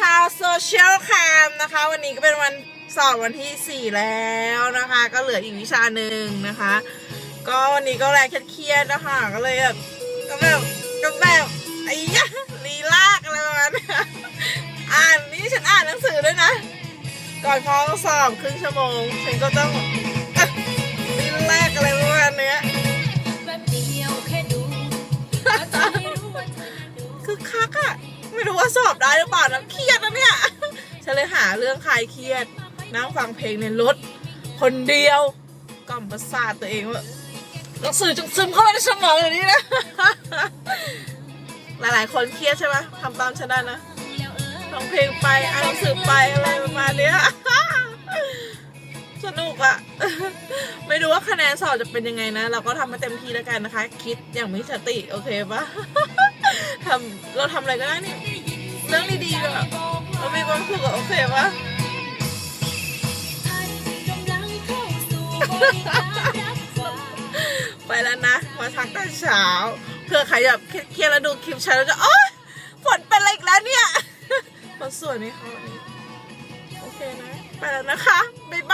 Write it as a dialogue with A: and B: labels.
A: ชาวโซเชียลแคมนะคะ วันนี้ก็เป็นวันสอบวันที่ 4 แล้วนะคะ ก็เหลืออีกวิชาหนึ่งนะคะ ก็วันนี้ก็แรงเครียดๆนะคะ ก็เลยแบบก็แบบก็แบบไอ้ยะลีลากอะไรประมาณเนี้ยอ่านนี่ฉันอ่านหนังสือด้วยนะ ก่อนเข้าสอบครึ่งชั่วโมง ฉันก็ต้องอะลีลากอะไรประมาณเนี้ย
B: แป๊บเดียวแค่ดูก็จะไม่รู้ว่าเธอดู
A: คือคักอะไม่รู้ ว่าสอบได้หรือเปล่านะเครียดนะเนี่ยฉันเลยหาเรื่องคลายเครียด นั่งฟังเพลงในรถ คนเดียวกล่อมประสาทตัวเองว่าหนังสือจงซึมเข้าไปในสมองอย่างนี้นะ หลายๆ คนเครียดใช่ไหมทำตามฉันได้นะฟังเพลงไปอ่านหนังสือไปอะไรประมาณเนี้ยสนุกอะไม่รู้ว่าคะแนนสอบจะเป็นยังไงนะ เราก็ทำให้เต็มที่แล้วกันนะคะ คิดอย่างมีสติ โอเคปะทำเราทำอะไรก็ได้นี่ รื่องดีๆอะเรามีความสุขอะโอเคปะ
B: ท่านกำลังเข้าสู่บริการรับฝาก
A: ไปแล้วนะ มาทักตอนเช้าเพื่อใครแบบเครียดๆแล้วดูคลิปฉันแล้วจะโอ๊ยฝนเป็นอะไรอีกแล้วเนี่ยฝนสวยไหมคะวันนี้ โอเคนะ ไปแล้วนะคะ บ๊ายบาย